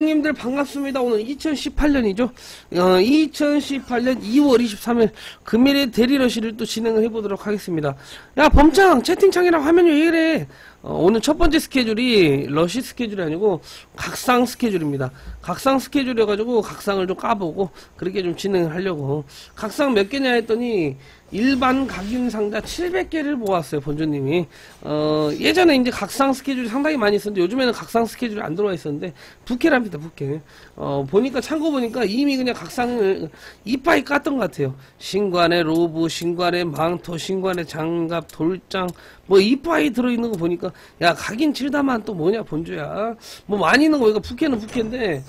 님들 반갑습니다. 오늘 2018년이죠. 어, 2018년 2월 23일 금일의 대리러시를 또 진행을 해보도록 하겠습니다. 야 범창 채팅창이랑 화면이 왜 이래? 어, 오늘 첫 번째 스케줄이 러시 스케줄이 아니고 각상 스케줄입니다. 각상 스케줄이어가지고 각상을 좀 까보고 그렇게 좀 진행을 하려고. 각상 몇 개냐 했더니 일반 각인 상자 700개를 모았어요 본주님이. 어, 예전에 이제 각상 스케줄이 상당히 많이 있었는데 요즘에는 각상 스케줄이 안 들어와 있었는데 부캐랍니다 부캐. 어, 보니까 참고 보니까 이미 그냥 각상을 이빠이 깠던 것 같아요. 신관의 로브 신관의 망토 신관의 장갑 돌장 뭐 이빠이 들어있는 거 보니까 야 각인 칠다만 또 뭐냐 본주야 뭐 많이 있는 거 이거 부캐는 부캐인데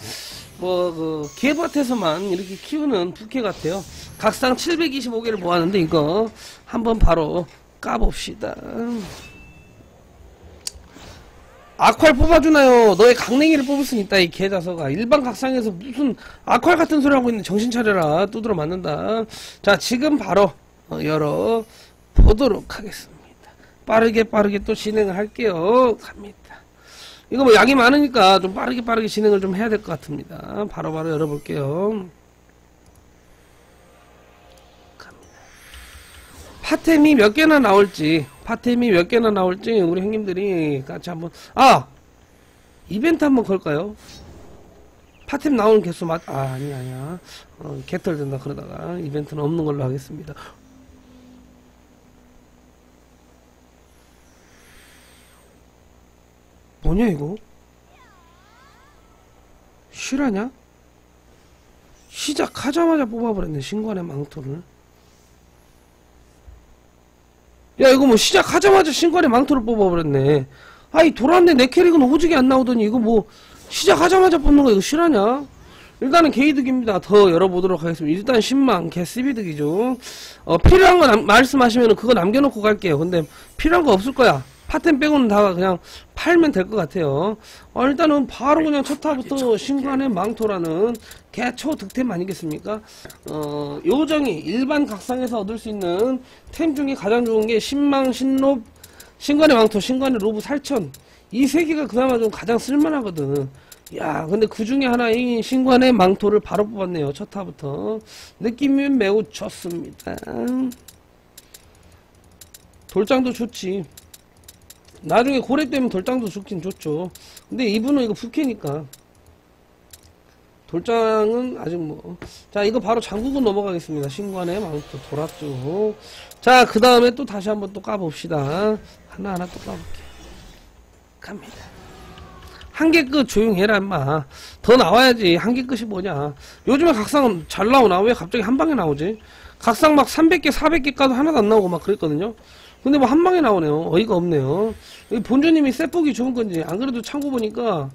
뭐, 그, 개밭에서만 이렇게 키우는 부캐 같아요. 각상 725개를 모았는데, 이거, 한번 바로 까봅시다. 아퀄 뽑아주나요? 너의 강냉이를 뽑을 수 있다, 이 개자서가. 일반 각상에서 무슨 아퀄 같은 소리 하고 있는 정신 차려라. 두드러 맞는다. 자, 지금 바로, 어, 열어 보도록 하겠습니다. 빠르게 빠르게 또 진행을 할게요. 갑니다. 이거 뭐 양이 많으니까 좀 빠르게 빠르게 진행을 좀 해야 될 것 같습니다. 바로바로 바로 열어볼게요. 파템이 몇 개나 나올지, 파템이 몇 개나 나올지 우리 형님들이 같이 한번 아 이벤트 한번 걸까요? 파템 나오는 개수 맞, 아, 아니, 아니야. 어, 개털 된다, 그러다가. 이벤트는 없는 걸로 하겠습니다. 뭐냐 이거? 실화냐? 시작하자마자 뽑아버렸네 신관의 망토를 야 이거 뭐 시작하자마자 신관의 망토를 뽑아버렸네 아이 돌았네 내 캐릭은 오지게 안 나오더니 이거 뭐 시작하자마자 뽑는 거 이거 실화냐? 일단은 개이득입니다. 더 열어보도록 하겠습니다. 일단 10만 개씨비득이죠. 어, 필요한 거 남, 말씀하시면 그거 남겨놓고 갈게요. 근데 필요한 거 없을 거야. 파템 빼고는 다 그냥 팔면 될 것 같아요. 어, 일단은 바로 그냥 첫 타부터 신관의 망토라는 개초 득템 아니겠습니까? 어, 요정이 일반 각상에서 얻을 수 있는 템 중에 가장 좋은 게 신망, 신롭, 신관의 망토, 신관의 로브 살천. 이 세 개가 그나마 좀 가장 쓸만하거든. 야, 근데 그 중에 하나인 신관의 망토를 바로 뽑았네요. 첫 타부터. 느낌이 매우 좋습니다. 돌장도 좋지. 나중에 고래 때문에 돌장도 좋긴 좋죠. 근데 이분은 이거 부캐니까. 돌장은 아직 뭐. 자, 이거 바로 장국은 넘어가겠습니다. 신관에 망토 돌았죠. 자, 그 다음에 또 다시 한번 또 까봅시다. 하나하나 또 까볼게요. 갑니다. 한 개 끝 조용해라, 임마. 더 나와야지. 한 개 끝이 뭐냐. 요즘에 각상 잘 나오나? 왜 갑자기 한 방에 나오지? 각상 막 300개, 400개 까도 하나도 안 나오고 막 그랬거든요. 근데 뭐 한 방에 나오네요. 어이가 없네요. 본주님이 셋보기 좋은 건지 안 그래도 참고 보니까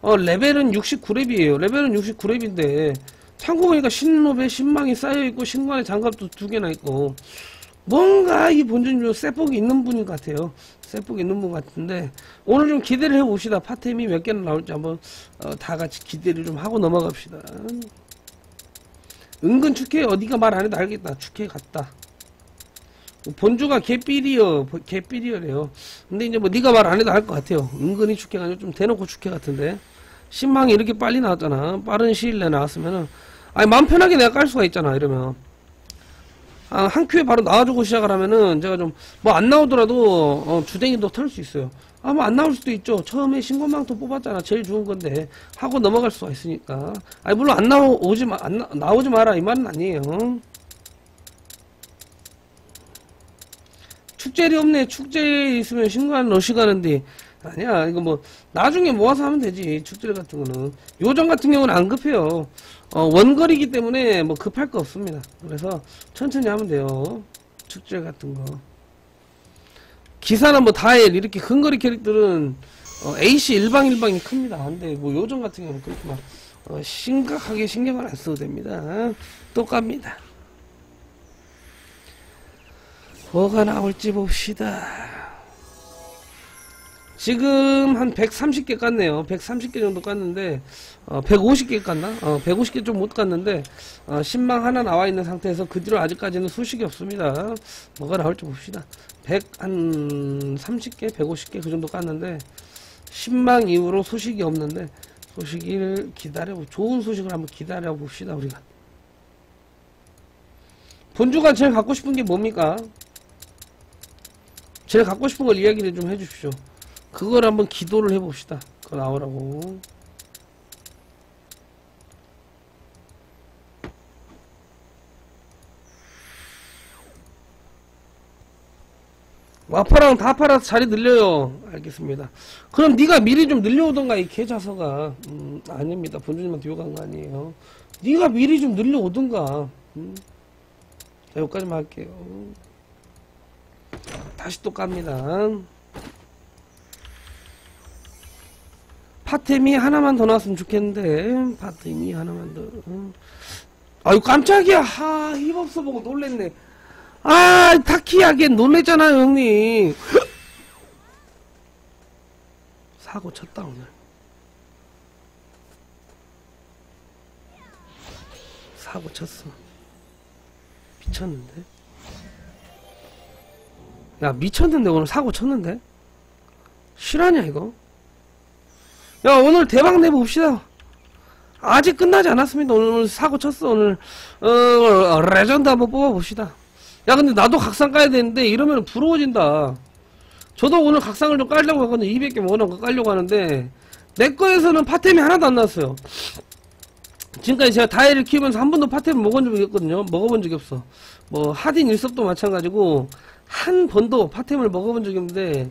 어, 레벨은 69렙이에요. 레벨은 69렙인데 참고 보니까 신노배 신망이 쌓여있고 신관의 장갑도 두 개나 있고 뭔가 이 본주님 셋복이 있는 분인 것 같아요. 셋복 있는 분 같은데 오늘 좀 기대를 해봅시다. 파템이 몇 개나 나올지 한번 어, 다 같이 기대를 좀 하고 넘어갑시다. 은근 축해 어디가 말 안 해도 알겠다. 축해 같다. 본주가 개삐리어 개삐리어래요. 근데 이제 뭐 네가 말 안 해도 알 것 같아요. 은근히 축해가 아니고 좀 대놓고 축해 같은데. 신망이 이렇게 빨리 나왔잖아. 빠른 시일 내에 나왔으면은 아니 마음 편하게 내가 깔 수가 있잖아 이러면. 아, 한 큐에 바로 나와주고 시작을 하면은 제가 좀 뭐 안 나오더라도 어, 주댕이도 털 수 있어요. 아뭐안 나올 수도 있죠. 처음에 신고망토 뽑았잖아. 제일 좋은 건데. 하고 넘어갈 수가 있으니까. 아니 물론 안 나오지 마 안 나오지 마라. 이 말은 아니에요 축제리 없네. 축제 있으면 신고한 러시 가는데. 아니야. 이거 뭐, 나중에 모아서 하면 되지. 축제 같은 거는. 요정 같은 경우는 안 급해요. 어, 원거리기 때문에 뭐 급할 거 없습니다. 그래서 천천히 하면 돼요. 축제 같은 거. 기사는 뭐 다엘 이렇게 근거리 캐릭터는 어, AC 일방 일방이 큽니다. 근데 뭐 요정 같은 경우는 그렇게 막 어, 심각하게 신경을 안 써도 됩니다. 또 갑니다. 뭐가 나올지 봅시다. 지금 한 130개 깠네요. 130개 정도 깠는데 어, 150개 깠나? 어, 150개 좀 못 깠는데 어, 10망 하나 나와 있는 상태에서 그 뒤로 아직까지는 수식이 없습니다. 뭐가 나올지 봅시다. 100, 한 30개, 150개 그 정도 깠는데 10망 이후로 소식이 없는데 소식을 기다려 좋은 소식을 한번 기다려 봅시다 우리가 본주가 제일 갖고 싶은 게 뭡니까? 제일 갖고 싶은 걸 이야기를 좀 해주십시오. 그걸 한번 기도를 해봅시다. 그거 나오라고. 와파랑 다 팔아서 자리 늘려요. 알겠습니다. 그럼 네가 미리 좀 늘려오던가 이 개자서가 음, 아닙니다. 본주님한테 욕한 거 아니에요. 네가 미리 좀 늘려오던가. 음. 자, 여기까지만 할게요. 다시 또 깝니다. 파템이 하나만 더 나왔으면 좋겠는데 파템이 하나만 더. 음. 아유 깜짝이야. 하 힘없어 보고 놀랬네. 아 타키야게 놀랬잖아요 형님. 사고 쳤다 오늘. 사고 쳤어. 미쳤는데? 야, 미쳤는데, 오늘 사고 쳤는데? 실화냐, 이거? 야, 오늘 대박 내봅시다. 아직 끝나지 않았습니다. 오늘 사고 쳤어, 오늘. 어, 레전드 한번 뽑아봅시다. 야, 근데 나도 각상 까야 되는데, 이러면 부러워진다. 저도 오늘 각상을 좀 깔려고 하거든요. 200개 모으는 거 깔려고 하는데, 내 거에서는 파템이 하나도 안 나왔어요. 지금까지 제가 다이를 키우면서 한 번도 파템을 먹어본 적이 없거든요. 먹어본 적이 없어. 뭐 하딘 일섭도 마찬가지고 한 번도 파템을 먹어본 적이 없는데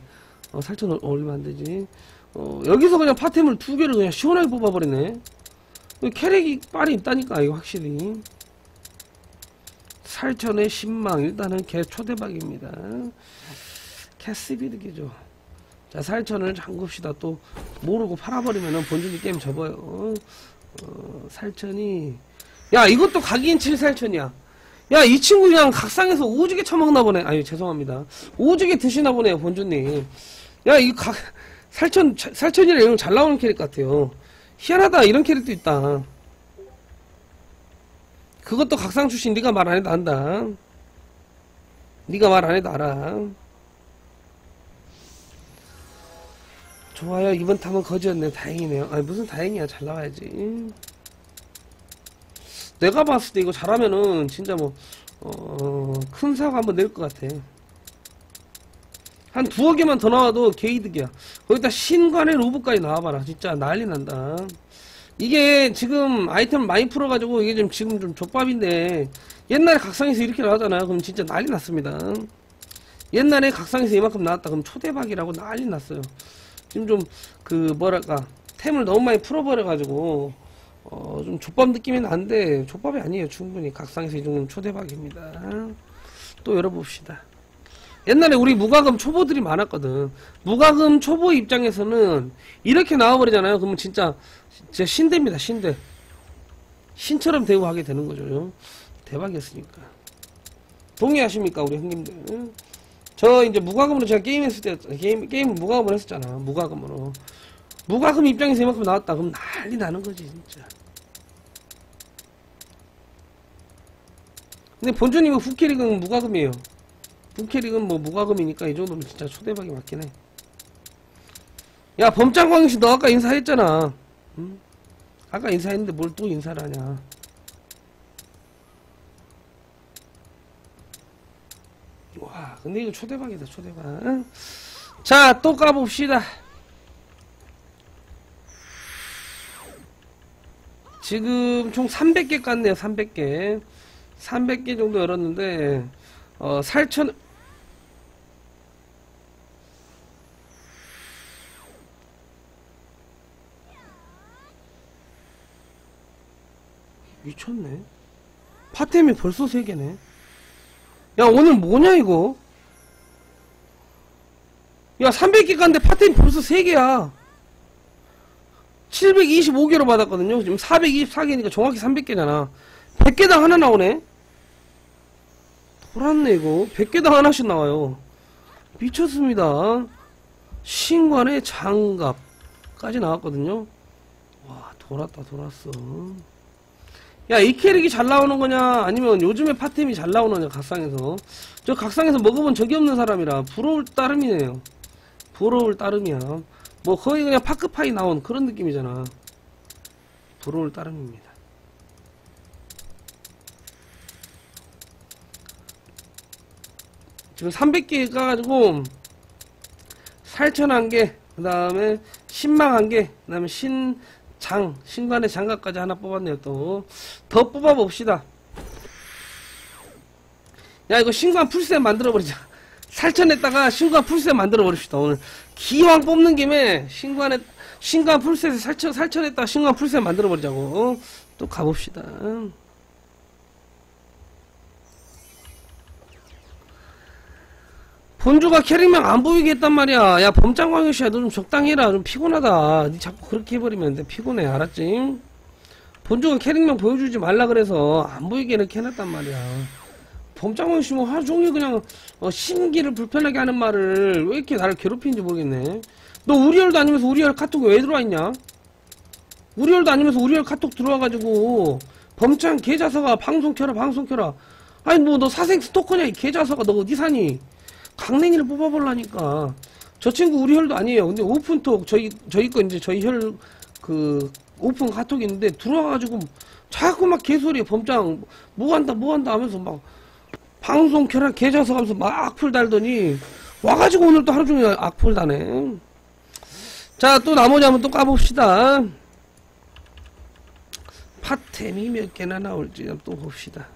어, 살천 얼마 안 되지. 어, 여기서 그냥 파템을 두 개를 그냥 시원하게 뽑아버리네. 캐릭이 빨이 있다니까 이거 확실히. 살천의 신망 일단은 개 초대박입니다. 캐스비드기죠. 자 살천을 잠급시다 또 모르고 팔아버리면은 본준이 게임 접어요. 어, 살천이 야 이것도 각인 7살천이야 야 이 친구 그냥 각상에서 오지게 처먹나 보네 아유 죄송합니다 오지게 드시나 보네요 본주님 야 이 각 살천 살천이랑 이런 잘 나오는 캐릭 같아요 희한하다 이런 캐릭도 있다 그것도 각상 출신 네가 말 안 해도 안다 네가 말 안 해도 알아 좋아요. 이번 탐은 거지였네. 다행이네요. 아니, 무슨 다행이야. 잘 나와야지. 내가 봤을 때 이거 잘하면은, 진짜 뭐, 어, 큰 사고 한번 낼 것 같아. 한 두어 개만 더 나와도 게이득이야. 거기다 신관의 로브까지 나와봐라. 진짜 난리 난다. 이게 지금 아이템 많이 풀어가지고 이게 좀 지금 좀 족밥인데, 옛날에 각상에서 이렇게 나오잖아요. 그럼 진짜 난리 났습니다. 옛날에 각상에서 이만큼 나왔다. 그럼 초대박이라고 난리 났어요. 지금 좀 그 뭐랄까 템을 너무 많이 풀어버려가지고 어 좀 족밥 느낌이 나는데 족밥이 아니에요 충분히. 각상에서 이 정도면 초대박입니다. 또 열어봅시다. 옛날에 우리 무과금 초보들이 많았거든. 무과금 초보 입장에서는 이렇게 나와버리잖아요. 그러면 진짜 진짜 신대입니다 신대. 신처럼 대우하게 되는 거죠. 대박이었으니까. 동의하십니까 우리 형님들? 저 이제 무과금으로 제가 게임했을 때 게임 게임 무과금으로 했었잖아. 무과금으로 무과금 입장에서 이만큼 나왔다. 그럼 난리 나는 거지 진짜. 근데 본주님은 후캐릭은 무과금이에요. 후캐릭은 뭐 무과금이니까 이 정도면 진짜 초대박이 맞긴 해 야 범짱광씨 너 아까 인사했잖아. 응? 아까 인사했는데 뭘 또 인사를 하냐. 와, 근데 이거 초대박이다, 초대박. 자, 또 까봅시다. 지금 총 300개 깠네요, 300개. 300개 정도 열었는데, 어, 살천, 미쳤네. 파템이 벌써 3개네. 야 오늘 뭐냐 이거 야 300개 갔는데 파템 벌써 3개야 725개로 받았거든요. 지금 424개니까 정확히 300개잖아. 100개당 하나 나오네. 돌았네 이거. 100개당 하나씩 나와요. 미쳤습니다. 신관의 장갑까지 나왔거든요. 와 돌았다 돌았어. 야, 이 캐릭이 잘 나오는 거냐, 아니면 요즘에 파템이 잘 나오느냐, 각상에서. 저 각상에서 먹어본 적이 없는 사람이라 부러울 따름이네요. 부러울 따름이야. 뭐 거의 그냥 파크파이 나온 그런 느낌이잖아. 부러울 따름입니다. 지금 300개 까가지고 살천 한 개, 그 다음에 신망 한 개, 그 다음에 신장, 신관의 장갑까지 하나 뽑았네요, 또. 더 뽑아봅시다. 야, 이거 신관 풀셋 만들어버리자. 살천에다가 신관 풀셋 만들어 버립시다, 오늘. 기왕 뽑는 김에 신관에, 신관 풀셋에 살천, 살천에다가 신관 풀셋 만들어 버리자고. 어? 또 가봅시다. 본주가 캐릭명 안 보이게 했단 말이야. 야, 범장광역씨야, 너 좀 적당히 해라. 좀 피곤하다. 니 자꾸 그렇게 해버리면 돼. 피곤해. 알았지? 본주가 캐릭명 보여주지 말라 그래서 안 보이게 이렇게 해놨단 말이야. 범장광역씨 뭐 하루 종일 그냥, 어, 심기를 불편하게 하는 말을 왜 이렇게 나를 괴롭히는지 모르겠네. 너 우리열도 아니면서 우리열 카톡에 왜 들어와 있냐? 우리열도 아니면서 우리열 카톡 들어와가지고, 범장 계좌서가 방송 켜라, 방송 켜라. 아니, 뭐, 너 사생 스토커냐, 이 계좌서가 너 어디 사니? 강냉이를 뽑아보려니까 저 친구 우리 혈도 아니에요. 근데 오픈톡 저희 저희 거 이제 저희 혈 그 오픈 카톡이 있는데 들어와가지고 자꾸 막 개소리 범장 뭐 한다 뭐 한다 하면서 막 방송 켜라 계좌서 가면서 막 악플 달더니 와가지고 오늘 또 하루 종일 악플 다네. 자 또 나머지 한번 또 까봅시다. 파템이 몇 개나 나올지 또 봅시다.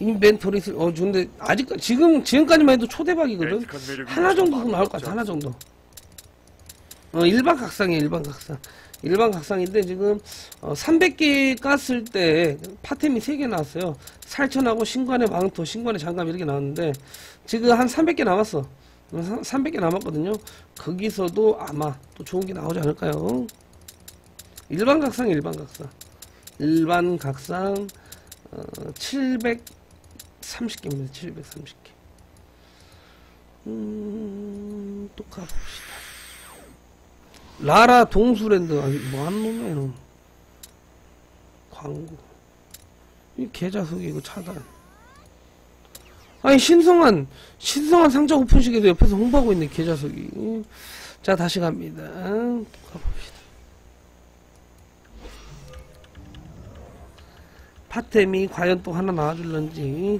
인벤토리 쓸- 어 근데 아직 지금 지금까지만 해도 초대박이거든 애틱한 매력이 하나 정도 나올 것 같아 하나 정도 어 일반 각상이야 일반 각상 일반 각상인데 지금 어, 300개 깠을 때 파템이 3개 나왔어요 살천하고 신관의 망토 신관의 장갑 이렇게 나왔는데 지금 한 300개 남았어 300개 남았거든요 거기서도 아마 또 좋은 게 나오지 않을까요 일반 각상 일반 각상 일반 각상 어, 730개입니다. 730개. 음, 또 가봅시다. 라라 동수랜드, 아니, 뭐 하는 놈이야, 이놈. 광고. 이 계좌석이 이거 차단. 아니, 신성한, 신성한 상자 오픈식에도 옆에서 홍보하고 있네, 계좌석이. 자, 다시 갑니다. 가봅시다. 파템이 과연 또 하나 나와줄런지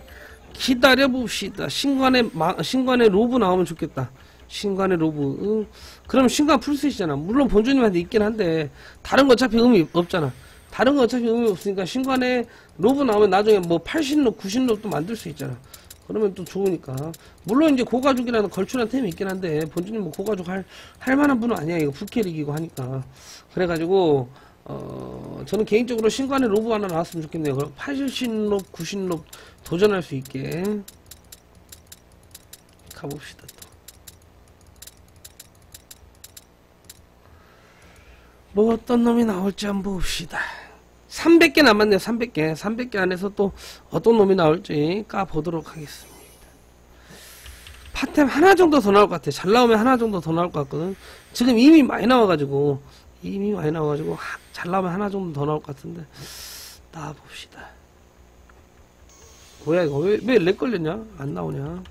기다려 봅시다. 신관의 마, 신관의 로브 나오면 좋겠다. 신관의 로브. 응. 그럼 신관 풀셋이잖아. 물론 본주님한테 있긴 한데 다른 거 어차피 의미 없잖아. 다른 거 어차피 의미 없으니까 신관의 로브 나오면 나중에 뭐 80롭, 90롭도 만들 수 있잖아. 그러면 또 좋으니까. 물론 이제 고가죽이라는 걸출한 템이 있긴 한데 본주님 뭐 고가죽 할, 할 만한 분은 아니야. 이거 부캐릭이고 하니까. 그래가지고 어, 저는 개인적으로 신관의 로브 하나 나왔으면 좋겠네요. 그럼 80롭, 90롭 도전할 수 있게 가봅시다 또. 뭐 어떤 놈이 나올지 한번 봅시다. 300개 남았네요. 300개. 300개 안에서 또 어떤 놈이 나올지 까보도록 하겠습니다. 파템 하나 정도 더 나올 것 같아. 잘 나오면 하나 정도 더 나올 것 같거든. 지금 이미 많이 나와가지고 이미 많이 나와가지고 하- 잘 나오면 하나 정도 더 나올 것 같은데 나와 봅시다. 뭐야 이거 왜왜렉 걸렸냐? 안 나오냐?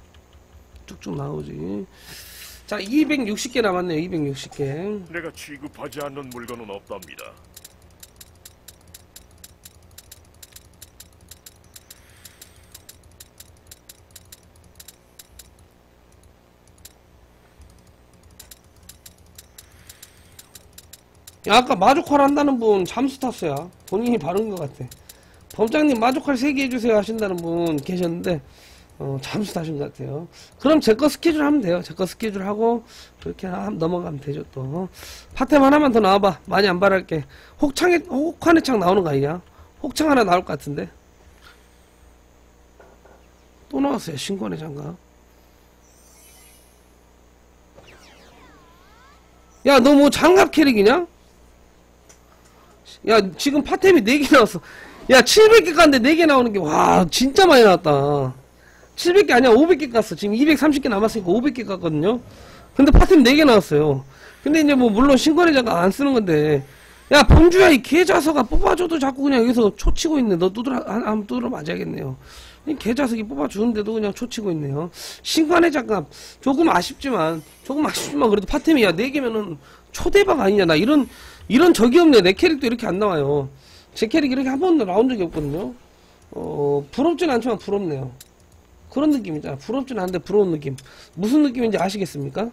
쭉쭉 나오지. 자 260개 남았네요. 260개. 내가 취급하지 않는 물건은 없답니다. 야, 아까 마주컬 한다는 분 잠수 탔어요. 본인이 바른 것 같아. 범장님 마주컬 3개 해주세요 하신다는 분 계셨는데 어, 잠수 타신 것 같아요. 그럼 제 거 스케줄 하면 돼요. 제 거 스케줄 하고 그렇게 하- 넘어가면 되죠 또. 파템 하나만 더 나와봐. 많이 안 바랄게. 혹창에 혹한의 창 나오는 거 아니냐? 혹창 하나 나올 것 같은데. 또 나왔어요. 신권의 장갑. 야, 너 뭐 장갑 캐릭이냐? 야, 지금 파템이 4개 나왔어. 야, 700개 깠는데 4개 나오는 게, 와, 진짜 많이 나왔다. 700개 아니야, 500개 깠어. 지금 230개 남았으니까 500개 깠거든요? 근데 파템 4개 나왔어요. 근데 이제 뭐, 물론 장갑 안 쓰는 건데, 야, 범주야, 이 계좌서가 뽑아줘도 자꾸 그냥 여기서 초치고 있네. 너 두드러, 한, 한번 두드러 맞아야겠네요. 이 개자석이 뽑아주는데도 그냥 초치고 있네요. 신관의 장갑 조금 아쉽지만 조금 아쉽지만 그래도 파템이야 네 개면은 초대박 아니냐 나 이런 이런 적이 없네 내 캐릭도 이렇게 안 나와요. 제 캐릭 이렇게 한 번도 나온 적이 없거든요. 어 부럽진 않지만 부럽네요. 그런 느낌이잖아. 부럽진 않은데 부러운 느낌. 무슨 느낌인지 아시겠습니까?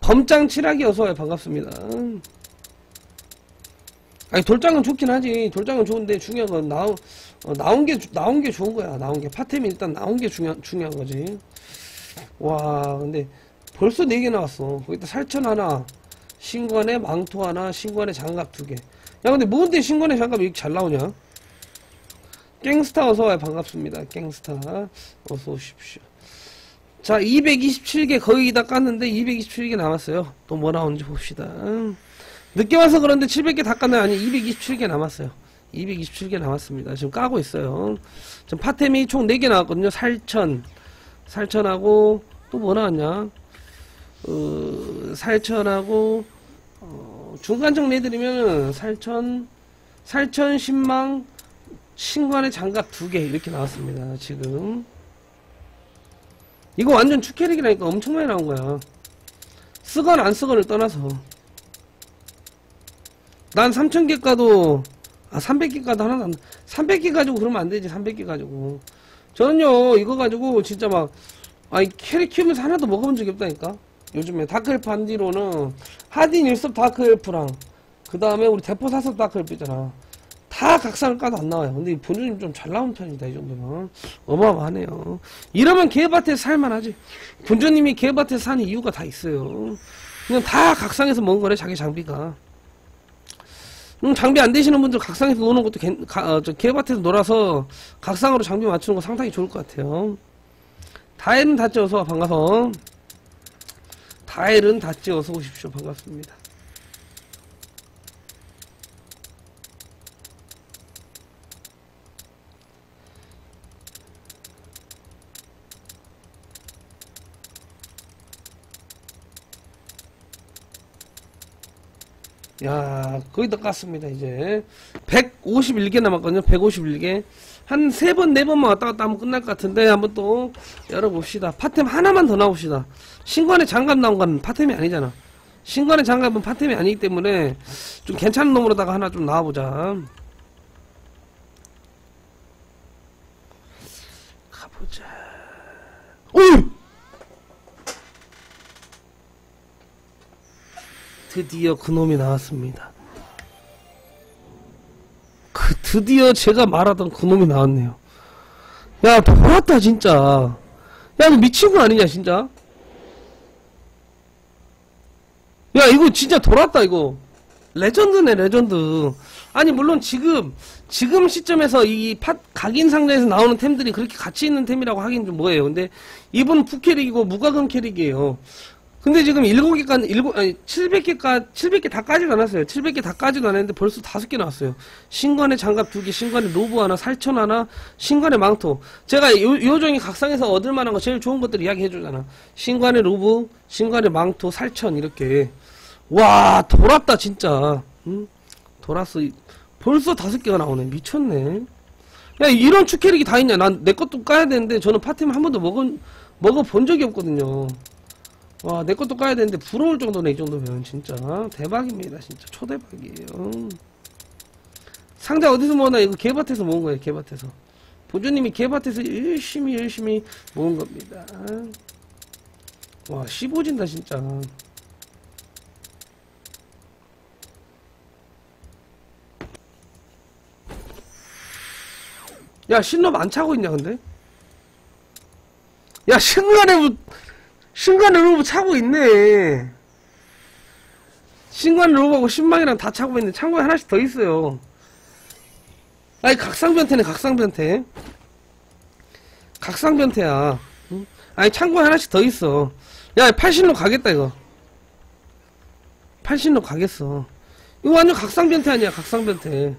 범짱 칠하기 어서와요. 반갑습니다. 아니 돌장은 좋긴 하지. 돌장은 좋은데 중요한 건 나온 어, 나온 게 주- 나온 게 좋은 거야. 나온 게 파템이 일단 나온 게 중요 중요한 거지. 와 근데 벌써 네 개 나왔어. 거기다 살천 하나, 신관의 망토 하나, 신관의 장갑 두 개. 야 근데 뭔데 신관의 장갑이 이렇게 잘 나오냐? 갱스타 어서와요. 반갑습니다. 갱스타 어서 오십시오. 자 227개 거의 다 깠는데 227개 남았어요. 또 뭐 나오는지 봅시다. 늦게 와서 그런데 700개 다 깠나요? 아니 227개 남았어요. 227개 남았습니다. 지금 까고 있어요. 지금 파템이 총 4개 나왔거든요. 살천, 살천하고 또 뭐 나왔냐? 어, 살천하고 어, 중간 정리해드리면 살천, 살천, 신망, 신관의 장갑 두 개 이렇게 나왔습니다. 지금 이거 완전 추캐릭이라니까 엄청 많이 나온 거야. 쓰건 안 쓰건을 떠나서 난 3,000개 가도 아 300개 가도 하나도 안 300개 가지고 그러면 안 되지 300개 가지고 저는요 이거 가지고 진짜 막 아이 캐릭 키우면서 하나도 먹어본 적이 없다니까 요즘에 다크엘프 한 뒤로는 하딘 일섭 다크엘프랑 그 다음에 우리 대포 사섭 다크엘프 있잖아 다 각상을 까도 안 나와요 근데 이 본주님 좀 잘 나온 편이다 이 정도면 어마어마하네요 이러면 개밭에 살만하지 본주님이 개밭에 사는 이유가 다 있어요 그냥 다 각상에서 먹은 거래 자기 장비가 음, 장비 안 되시는 분들 각상에서 노는 것도 괜, 가, 어, 저 개밭에서 놀아서 각상으로 장비 맞추는 거 상당히 좋을 것 같아요. 다엘은 어서 와, 반가서. 다엘은 닷지 어서 오십시오. 반갑습니다. 야, 거의 다 깠습니다, 이제. 151개 남았거든요, 151개. 한 세 번, 네 번만 왔다 갔다 하면 끝날 것 같은데, 한번 또 열어봅시다. 파템 하나만 더 나옵시다. 신관의 장갑 나온 건 파템이 아니잖아. 신관의 장갑은 파템이 아니기 때문에, 좀 괜찮은 놈으로다가 하나 좀 나와보자. 오! 드디어 그놈이 나왔습니다. 그 드디어 제가 말하던 그놈이 나왔네요. 야 돌았다 진짜. 야 너 미친 거 아니냐 진짜? 야 이거 진짜 돌았다 이거. 레전드네 레전드. 아니 물론 지금 지금 시점에서 이 팟 각인 상자에서 나오는 템들이 그렇게 가치 있는 템이라고 하긴 좀 뭐예요. 근데 이분 푸캐릭이고 무과금 캐릭이에요. 근데 지금 7개까지, 7, 아니, 700개까, 700개 다 까지도 않았어요. 700개 다 까지도 않았는데 벌써 5개 나왔어요. 신관의 장갑 2개, 신관의 로브 하나, 살천 하나, 신관의 망토. 제가 요, 요정이 각상에서 얻을 만한 거 제일 좋은 것들 이야기 해 주잖아. 신관의 로브, 신관의 망토, 살천, 이렇게. 와, 돌았다, 진짜. 응? 돌았어. 벌써 5개가 나오네. 미쳤네. 야, 이런 추캐릭이 다 있냐? 난 내 것도 까야 되는데, 저는 파템 한 번도 먹은, 먹어본 적이 없거든요. 와, 내 것도 까야 되는데 부러울 정도네, 이 정도면. 진짜. 대박입니다. 진짜. 초대박이에요. 상자 어디서 모았나? 이거 개밭에서 모은 거예요, 개밭에서. 보조님이 개밭에서 열심히, 열심히 모은 겁니다. 와, 씹어진다, 진짜. 야, 신놈 안 차고 있냐, 근데? 야, 신간에 뭐, 신관 로브 차고 있네. 신관 로브하고 신망이랑 다 차고 있는데 창고에 하나씩 더 있어요. 아니 각상변태네 각상변태. 각상변태야. 응? 아니 창고에 하나씩 더 있어. 야 팔신로 가겠다 이거. 팔신로 가겠어. 이거 완전 각상변태 아니야 각상변태.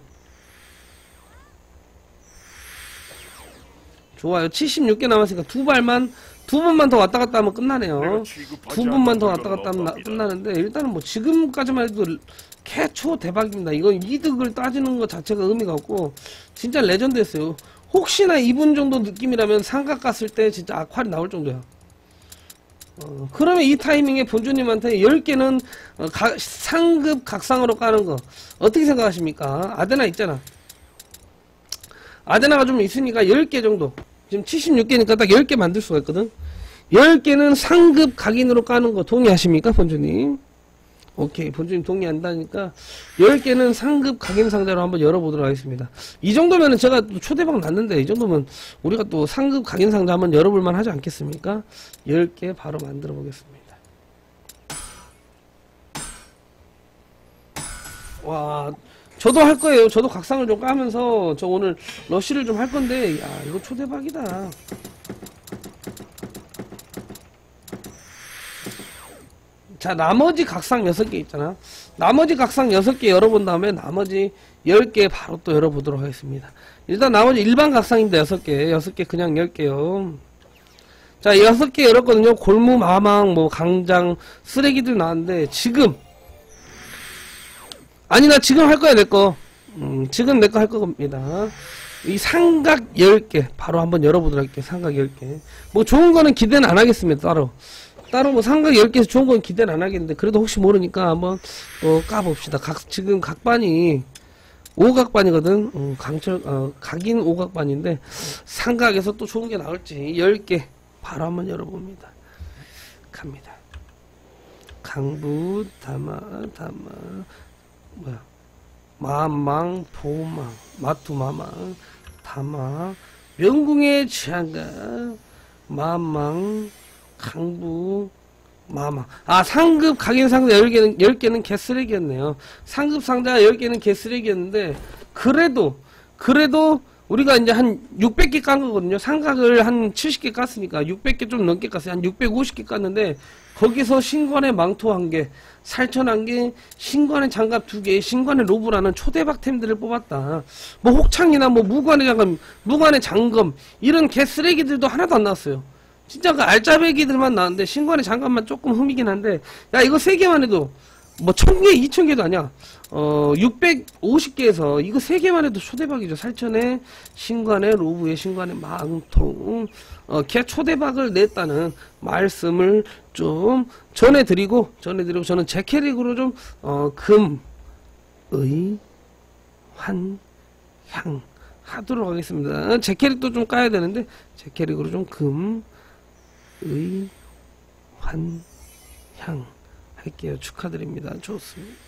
좋아요. 76개 남았으니까 두 발만 두 번만 더 왔다 갔다 하면 끝나네요. 두 번만 더 왔다 갔다 하면 나- 끝나는데 일단은 뭐 지금까지만 해도 캐초 대박입니다. 이건 이득을 따지는 것 자체가 의미가 없고 진짜 레전드였어요. 혹시나 이분 정도 느낌이라면 삼각 갔을 때 진짜 악활이 나올 정도야. 어, 그러면 이 타이밍에 본주님한테 10개는 어, 가- 상급 각상으로 까는 거 어떻게 생각하십니까? 아데나 있잖아. 아데나가 좀 있으니까 10개 정도. 지금 76개니까 딱 10개 만들 수가 있거든. 10개는 상급 각인으로 까는 거 동의하십니까, 본주님? 오케이, 본주님 동의한다니까 10개는 상급 각인 상자로 한번 열어보도록 하겠습니다. 이 정도면은 제가 또 초대박 났는데 이 정도면 우리가 또 상급 각인 상자 한번 열어볼만 하지 않겠습니까? 10개 바로 만들어 보겠습니다. 와, 저도 할 거예요. 저도 각상을 좀 까면서 저 오늘 러쉬를 좀 할 건데, 야, 이거 초대박이다. 자, 나머지 각상 6개 있잖아. 나머지 각상 6개 열어본 다음에 나머지 10개 바로 또 열어보도록 하겠습니다. 일단 나머지 일반 각상인데 6개, 6개 그냥 10개요. 자, 6개 열었거든요. 골무, 마망, 뭐, 강장, 쓰레기들 나왔는데, 지금, 아니, 나 지금 할 거야, 내 거. 음, 지금 내 거 할 겁니다. 이 삼각 10개, 바로 한번 열어보도록 할게요. 삼각 10개. 뭐, 좋은 거는 기대는 안 하겠습니다, 따로. 따로 뭐 삼각 10개에서 좋은 건 기대는 안 하겠는데, 그래도 혹시 모르니까 한번, 어, 까봅시다. 각, 지금 각반이, 오각반이거든. 음, 강철, 어, 각인 오각반인데, 삼각에서 또 좋은 게 나올지, 10개, 바로 한번 열어봅니다. 갑니다. 강부, 다마, 다마, 뭐야. 마망, 보망, 마투마망, 다마, 명궁의 지한가, 마망, 강부, 마망. 아, 상급 각인 상자 10개는, 10개는 개쓰레기였네요. 상급 상자 10개는 개쓰레기였는데, 그래도, 그래도, 우리가 이제 한 600개 깐 거거든요. 상각을 한 70개 깠으니까 600개 좀 넘게 깠어요. 한 650개 깠는데 거기서 신관의 망토 한 개, 살천 한 개, 신관의 장갑 두 개, 신관의 로브라는 초대박템들을 뽑았다. 뭐 혹창이나 뭐 무관의 장갑, 무관의 장검 이런 개 쓰레기들도 하나도 안 나왔어요. 진짜 그 알짜배기들만 나왔는데 신관의 장갑만 조금 흠이긴 한데 야 이거 세 개만 해도 뭐 천 개, 이천 개도 아니야. 어, 650개에서 이거 세 개만 해도 초대박이죠. 살천의 신관의 로브의 신관의 망통, 어, 개 초대박을 냈다는 말씀을 좀 전해드리고, 전해드리고, 저는 제 캐릭으로 좀, 어, 금, 의, 환, 향 하도록 하겠습니다. 제 캐릭도 좀 까야 되는데, 제 캐릭으로 좀 금, 의, 환, 향 할게요. 축하드립니다. 좋습니다.